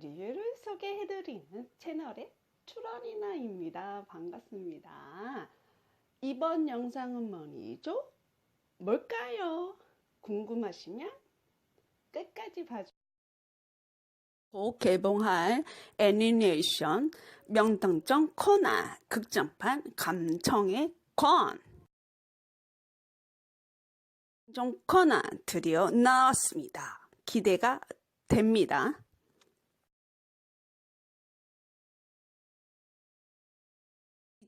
리뷰를 소개해드리는 채널의 출원이나입니다. 반갑습니다. 이번 영상은 뭐니죠? 뭘까요? 궁금하시면 끝까지 봐주세요. 곧 개봉할 애니메이션 명당정 코나 극장판 감청의 권정 코나 드디어 나왔습니다. 기대가 됩니다.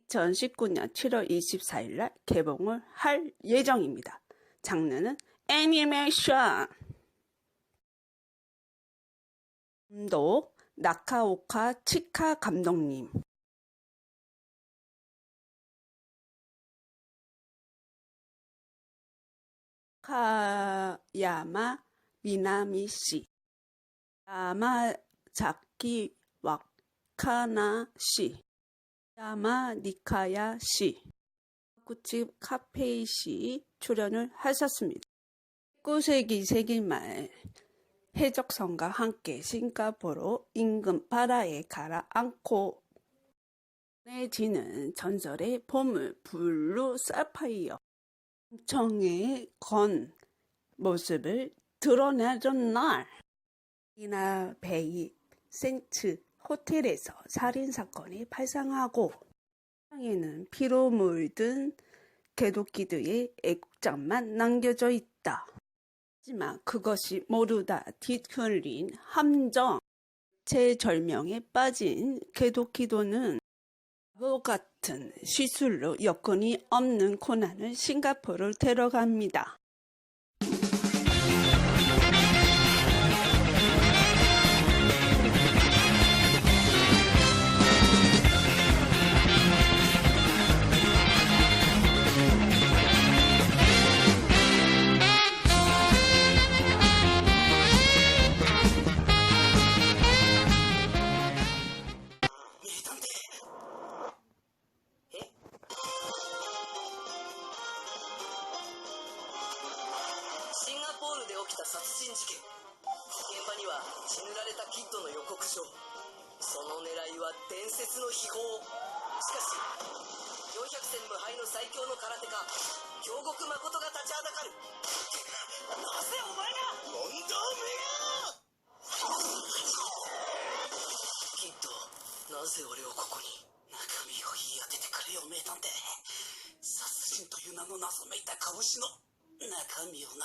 2019년 7월 24일 날 개봉을 할 예정입니다. 장르는 애니메이션. 감독 나카오카 치카 감독님. 카야마 미나미 씨. 야마자키 와카나 씨. 야마 니카야 씨, 구치 카페이 씨 출연을 하셨습니다. 19세기 세기 말 해적선과 함께 싱가포르 인근 바다에 가라앉고 내지는 전설의 보물 블루 사파이어 청의 건 모습을 드러내던 날 이나 베이 센트 호텔에서 살인 사건이 발생하고 땅에는 피로 물든 개도끼들의 애국장만 남겨져 있다. 하지만 그것이 모두 다 뒤틀린 함정, 제절명에 빠진 개도끼도는 바보 같은 시술로 여건이 없는 코난을 싱가포르를 데려갑니다. た殺人事件。現場には血塗られたキッドの予告状その狙いは伝説の秘宝。しかし400戦無敗の最強の空手家京極誠が立ちはだかる。なぜお前が？問答。めがキッドなぜ俺をここに？中身を言い当ててくれよ名探偵。殺人という名の謎めいた拳の中身をな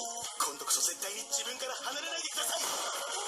今度こそ絶対に自分から離れないでください。